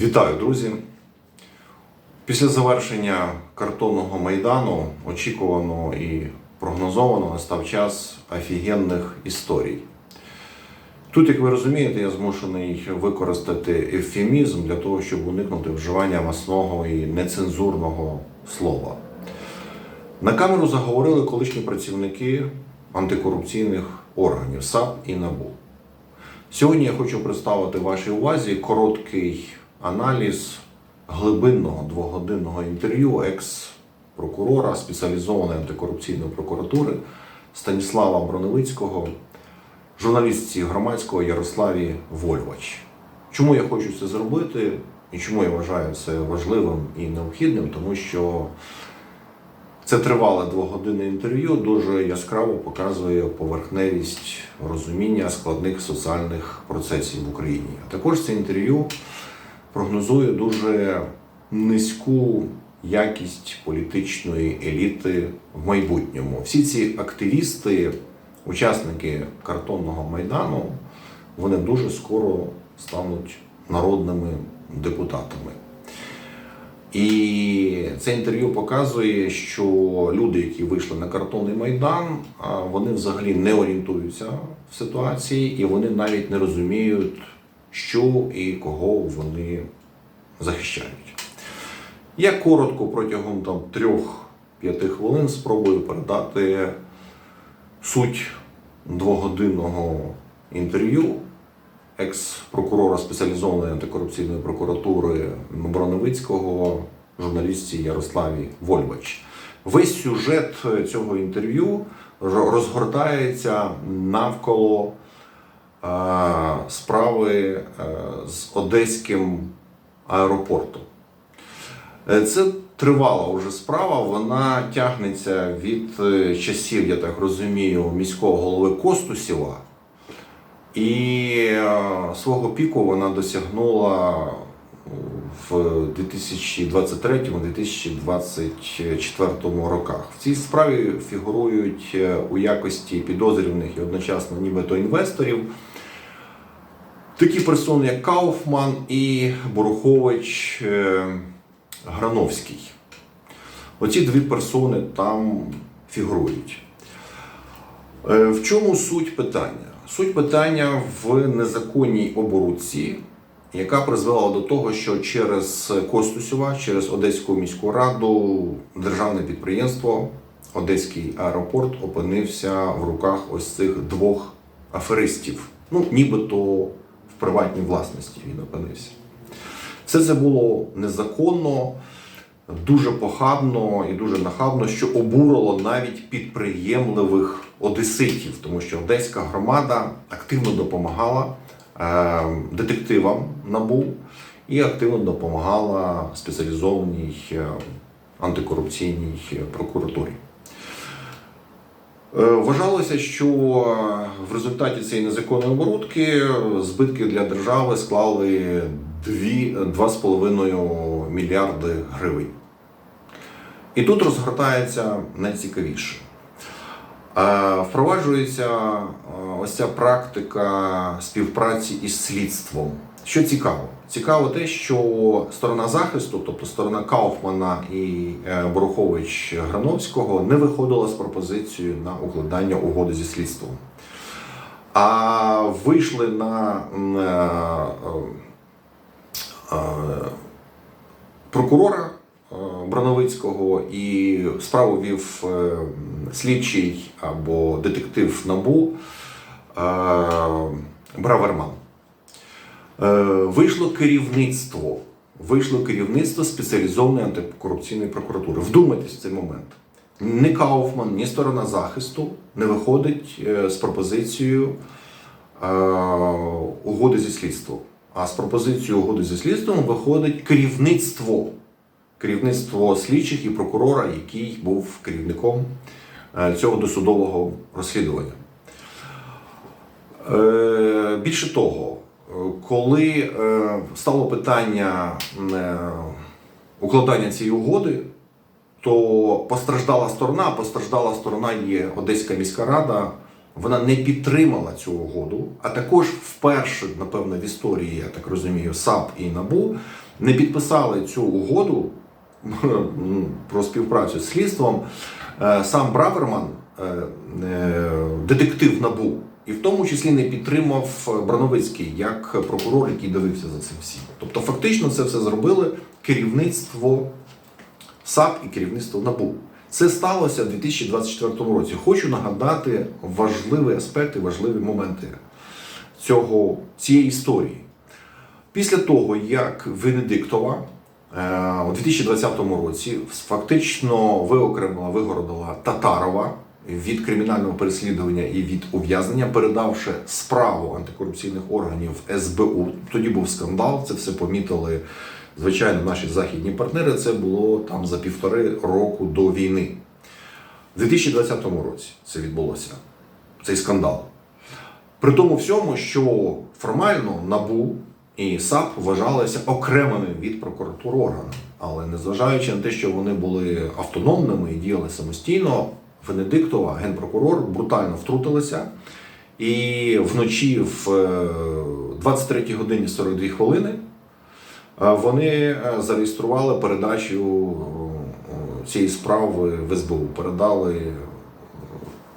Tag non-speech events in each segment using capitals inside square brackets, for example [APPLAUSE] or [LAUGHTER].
Вітаю, друзі! Після завершення картонного майдану очікувано і прогнозовано настав час офігенних історій. Тут, як ви розумієте, я змушений використати ефемізм для того, щоб уникнути вживання масного і нецензурного слова. На камеру заговорили колишні працівники антикорупційних органів САП і НАБУ. Сьогодні я хочу представити вашій увазі короткий аналіз глибинного двогодинного інтерв'ю екс-прокурора спеціалізованої антикорупційної прокуратури Станіслава Броневицького, журналістці громадського Ярославі Вольвач. Чому я хочу це зробити і чому я вважаю це важливим і необхідним? Тому що це тривале двогодинне інтерв'ю, дуже яскраво показує поверхневість розуміння складних соціальних процесів в Україні. А також це інтерв'ю прогнозує дуже низьку якість політичної еліти в майбутньому. Всі ці активісти, учасники картонного майдану, вони дуже скоро стануть народними депутатами. І це інтерв'ю показує, що люди, які вийшли на картонний майдан, вони взагалі не орієнтуються в ситуації, і вони навіть не розуміють, що і кого вони захищають. Я коротко протягом там трьох-п'яти хвилин спробую передати суть двогодинного інтерв'ю екс-прокурора спеціалізованої антикорупційної прокуратури Броновицького, журналістці Ярославі Вольвач. Весь сюжет цього інтерв'ю розгортається навколо справи е, з одеським аеропортом. Е, Це тривала вже справа. Вона тягнеться від е, часів, я так розумію, міського голови Костусєва. І свого піку вона досягнула в 2023-2024 роках. В цій справі фігурують е, у якості підозрюваних і одночасно нібито інвесторів. Такі персони, як Кауфман і Борухович е, Грановський. Оці дві персони там фігурують. Е, В чому суть питання? Суть питання в незаконній оборудці, яка призвела до того, що через Костусєва, через Одеську міську раду, державне підприємство, Одеський аеропорт опинився в руках ось цих двох аферистів. Ну, нібито в приватній власності він опинився. Все це було незаконно, дуже похабно і дуже нахабно, що обурило навіть підприємливих одеситів, тому що одеська громада активно допомагала детективам НАБУ і активно допомагала спеціалізованій е, антикорупційній е, прокуратурі. Е, Вважалося, що в результаті цієї незаконної оборудки збитки для держави склали дві- 2,5 мільярди гривень. І тут розгортається найцікавіше. Е, Впроваджується е, ось ця практика співпраці із слідством. Що цікаво? Цікаво те, що сторона захисту, тобто сторона Кауфмана і е, Борухович Грановського, не виходила з пропозицією на укладання угоди зі слідством. А вийшли на прокурора е, Броновицького і справу вів е, слідчий або детектив НАБУ е, Браверман. Вийшло керівництво. Вийшло керівництво спеціалізованої антикорупційної прокуратури. Вдумайтесь в цей момент. Ні Кауфман, ні сторона захисту не виходить з пропозицією угоди зі слідством. А з пропозицією угоди зі слідством виходить керівництво. Керівництво слідчих і прокурора, який був керівником е, цього досудового розслідування. Е, Більше того, е, коли стало питання укладання цієї угоди, то постраждала сторона, постраждала сторона є Одеська міська рада, вона не підтримала цю угоду, а також вперше, напевно, в історії, я так розумію, САП і НАБУ не підписали цю угоду [LAUGHS] про співпрацю з слідством. Е, Сам Браверман, е, е, детектив НАБУ, і в тому числі не підтримав Брановицький як прокурор, який дивився за цим всім. Тобто, фактично, це все зробили керівництво САП і керівництво НАБУ. Це сталося в 2024 році. Хочу нагадати важливі аспекти, важливі моменти цього, цієї історії. Після того, як Венедиктова у 2020 році фактично виокремила, вигородила Татарова від кримінального переслідування і від ув'язнення, передавши справу антикорупційних органів СБУ. Тоді був скандал, це все помітили, звичайно, наші західні партнери. Це було там за півтори року до війни. У 2020 році це відбулося, цей скандал. При тому всьому, що формально НАБУ і САП вважалися окремими від прокуратури органами. Але незважаючи на те, що вони були автономними і діяли самостійно, Венедиктова, генпрокурор, брутально втрутилася. І вночі в е, 23 годині 42 хвилини е, вони е, зареєстрували передачу е, цієї справи в СБУ. Передали, е,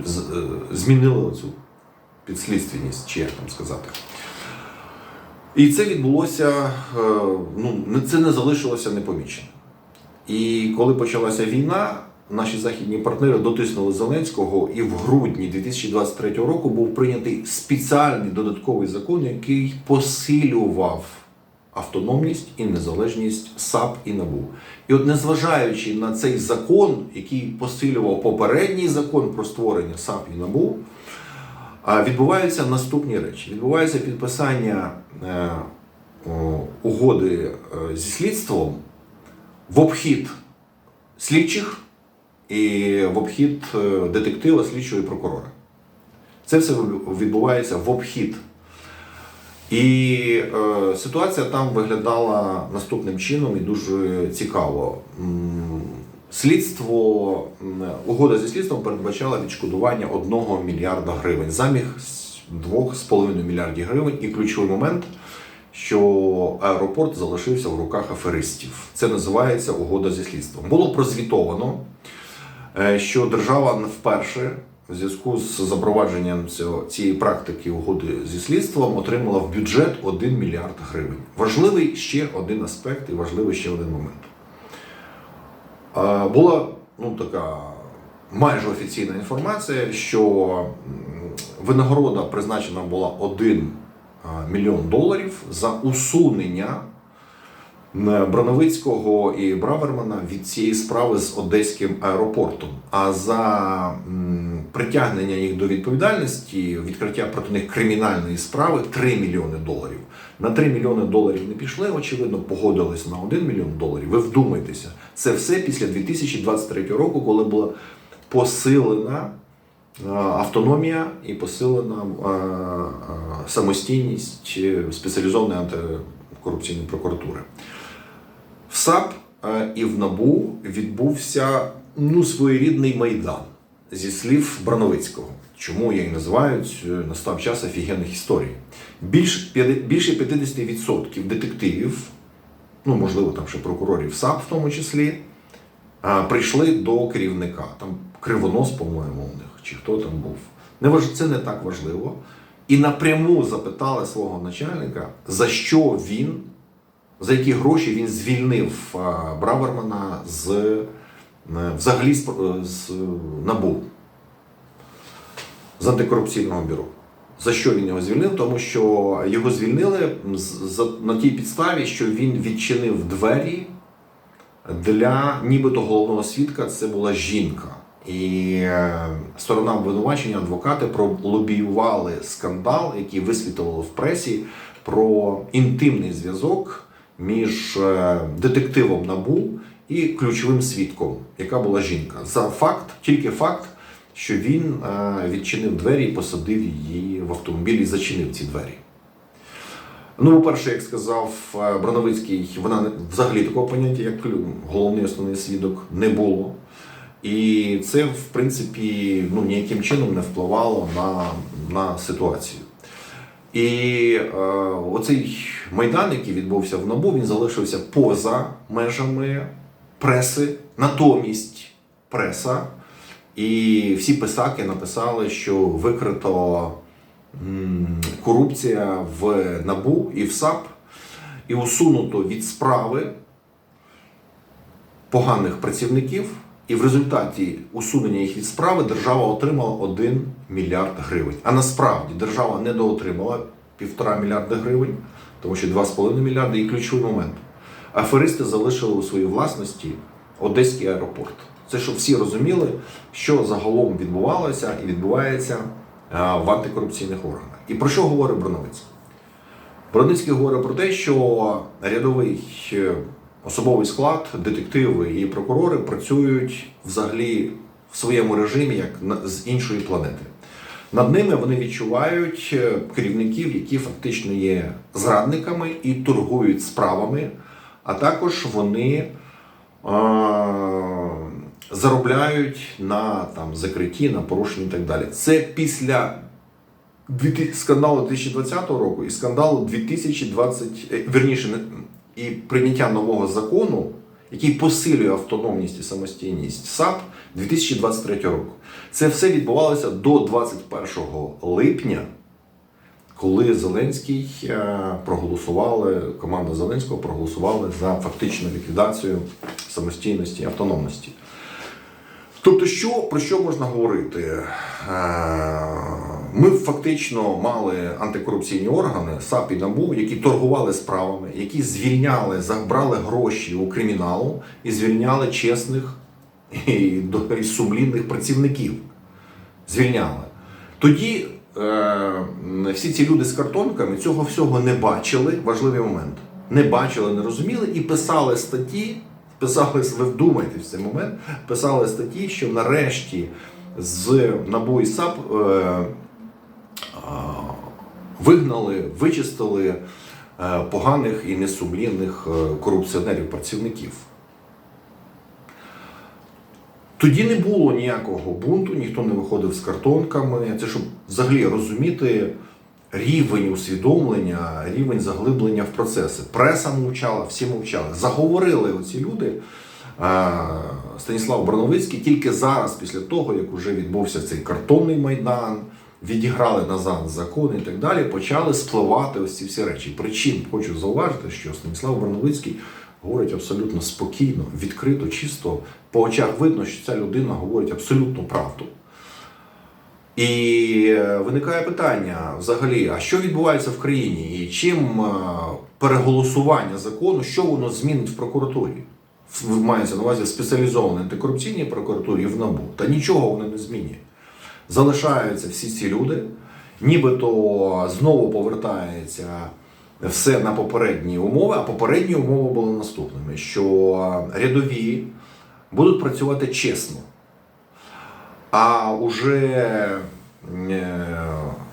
е, змінили цю підслідственність, чи як там сказати. І це відбулося, е, ну, це не залишилося непоміченим. І коли почалася війна, наші західні партнери дотиснули Зеленського, і в грудні 2023 року був прийнятий спеціальний додатковий закон, який посилював автономність і незалежність САП і НАБУ. І от незважаючи на цей закон, який посилював попередній закон про створення САП і НАБУ, відбуваються наступні речі. Відбувається підписання е, угоди е, зі слідством в обхід слідчих і в обхід е, детектива, слідчого і прокурора. Це все відбувається в обхід. І е, ситуація там виглядала наступним чином і дуже цікаво. Слідство, угода зі слідством передбачала відшкодування 1 мільярда гривень замість 2,5 мільярдів гривень. І ключовий момент, що аеропорт залишився в руках аферистів. Це називається угода зі слідством. Було прозвітовано, е, що держава вперше в зв'язку з запровадженням цієї практики угоди зі слідством отримала в бюджет 1 мільярд гривень. Важливий ще один аспект і важливий ще один момент. Була ну, така майже офіційна інформація, що винагорода призначена була 1 мільйон доларів за усунення Броновицького і Бравермана від цієї справи з Одеським аеропортом. А за притягнення їх до відповідальності, відкриття проти них кримінальної справи 3 мільйони доларів. На 3 мільйони доларів не пішли, очевидно, погодились на 1 мільйон доларів. Ви вдумайтеся, це все після 2023 року, коли була посилена е, автономія і посилена е, е, самостійність спеціалізованої антикорупційної прокуратури. В САП і в НАБУ відбувся ну, своєрідний майдан зі слів Брановицького. Чому я і називають настав час офігенних історій. Більш, більше 50% детективів, ну можливо, там ще прокурорів САП в тому числі, прийшли до керівника. Там кривонос, по-моєму, у них, чи хто там був. Не. Це не так важливо. І напряму запитали свого начальника, за що він, за які гроші він звільнив Бравермана з е, взагалі з, е, з НАБУ, з антикорупційного бюро. За що він його звільнив? Тому що його звільнили на тій підставі, що він відчинив двері для нібито головного свідка це була жінка. І е, сторона обвинувачення, адвокати пролобіювали скандал, який висвітлили в пресі про інтимний зв'язок між е, детективом НАБУ і ключовим свідком, яка була жінка. За факт, тільки факт, що він е, відчинив двері і посадив її в автомобіль і зачинив ці двері. Ну, по-перше, як сказав е, Броновицький, вона взагалі такого поняття, як головний основний свідок, не було. І це, в принципі, ну, ніяким чином не впливало на, на ситуацію. І е, оцей майдан, який відбувся в НАБУ, він залишився поза межами преси. Натомість преса і всі писаки написали, що викрито корупція в НАБУ і в САП, і усунуто від справи поганих працівників. І в результаті усунення їх від справи держава отримала 1 мільярд гривень. А насправді держава не доотримала півтора мільярда гривень, тому що 2,5 мільярди і ключовий момент. Аферисти залишили у своїй власності Одеський аеропорт. Це щоб всі розуміли, що загалом відбувалося і відбувається е, в антикорупційних органах. І про що говорить Броновицький? Броницький говорить про те, що рядовий е, особовий склад, детективи і прокурори працюють взагалі в своєму режимі як з іншої планети. Над ними вони відчувають е, керівників, які фактично є зрадниками і торгують справами, а також вони заробляють на там, закритті, на порушенні і так далі. Це після 2000 скандалу 2020 року і скандалу 2020, е, верніше, і прийняття нового закону, який посилює автономність і самостійність САП 2023 року. Це все відбувалося до 21 липня, коли Зеленський е, проголосували, команда Зеленського проголосували за фактичну ліквідацію самостійності і автономності. Тобто, що, про що можна говорити? Е, Ми фактично мали антикорупційні органи САП і НАБУ, які торгували справами, які звільняли, забрали гроші у криміналу і звільняли чесних і, сумлінних працівників. Звільняли. Тоді е, всі ці люди з картонками цього всього не бачили. Важливий момент. Не бачили, не розуміли і писали статті. Писали, ви вдумайтесь в цей момент, писали статті, що нарешті з НАБУ і САП е, а, вигнали, вичистили е, поганих і несумлінних е, корупціонерів-працівників. Тоді не було ніякого бунту, ніхто не виходив з картонками. Це щоб взагалі розуміти рівень усвідомлення, рівень заглиблення в процеси. Преса мовчала, всі мовчали. Заговорили оці люди. е, Станіслав Броновицький тільки зараз, після того, як вже відбувся цей картонний майдан, відіграли назад закон і так далі, почали спливати ось ці всі речі. Причин хочу зауважити, що Станіслав Броновицький говорить абсолютно спокійно, відкрито, чисто. По очах видно, що ця людина говорить абсолютну правду. І е, виникає питання взагалі, а що відбувається в країні? І чим е, переголосування закону, що воно змінить в прокуратурі? Мається на увазі в спеціалізованій антикорупційній прокуратурі в НАБУ. Та нічого воно не змінює. Залишаються всі ці люди, нібито знову повертається все на попередні умови, а попередні умови були наступними: що рядові будуть працювати чесно. А уже е,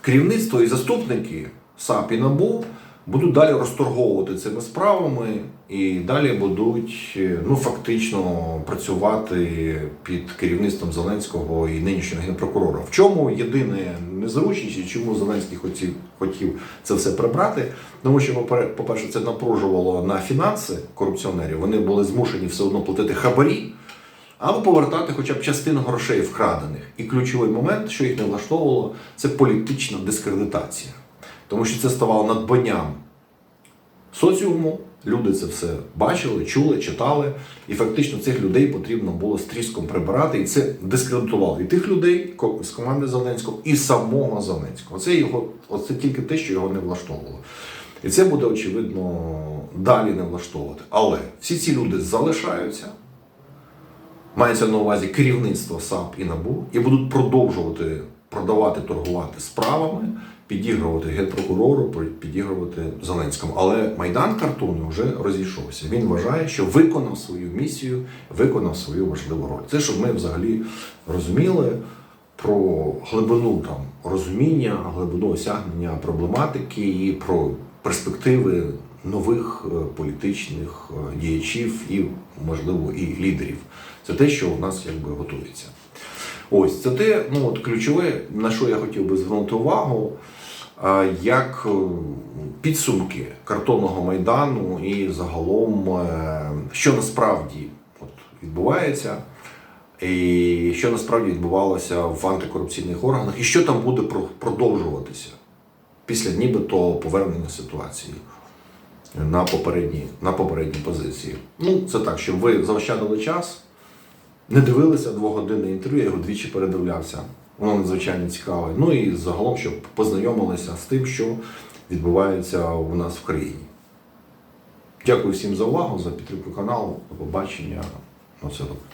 керівництво і заступники САП і НАБУ будуть далі розторговувати цими справами і далі будуть е, ну, фактично працювати під керівництвом Зеленського і нинішнього генпрокурора. В чому єдине незручність і чому Зеленський хотів, хотів це все прибрати? Тому що, попере- по-перше, це напружувало на фінанси корупціонерів. Вони були змушені все одно платити хабарі або повертати хоча б частину грошей вкрадених. І ключовий момент, що їх не влаштовувало, це політична дискредитація. Тому що це ставало надбанням соціуму. Люди це все бачили, чули, читали, і фактично цих людей потрібно було з тріском прибирати, і це дискредитувало і тих людей з команди Зеленського, і самого Зеленського. Це його, оце тільки те, що його не влаштовувало. І це буде очевидно далі не влаштовувати. Але всі ці люди залишаються, мається на увазі керівництво САП і НАБУ, і будуть продовжувати продавати, торгувати справами, підігрувати генпрокурору, підігрувати Зеленському. Але Майдан картону вже розійшовся. Він вважає, що виконав свою місію, виконав свою важливу роль. Це щоб ми взагалі розуміли про глибину там розуміння, глибину осягнення проблематики і про перспективи нових е, політичних е, діячів і, можливо, і лідерів. Це те, що у нас якби готується. Ось це те, ну от ключове, на що я хотів би звернути увагу, як е, підсумки картонного майдану і загалом, е, що насправді от, відбувається, і що насправді відбувалося в антикорупційних органах, і що там буде продовжуватися після нібито повернення ситуації на попередні, на попередні позиції. Ну, це так, щоб ви заощадили час, не дивилися двогодинне інтерв'ю, я його двічі передивлявся. Воно надзвичайно цікаве. Ну і загалом, щоб познайомилися з тим, що відбувається у нас в країні. Дякую всім за увагу, за підтримку каналу. До побачення. На все добре.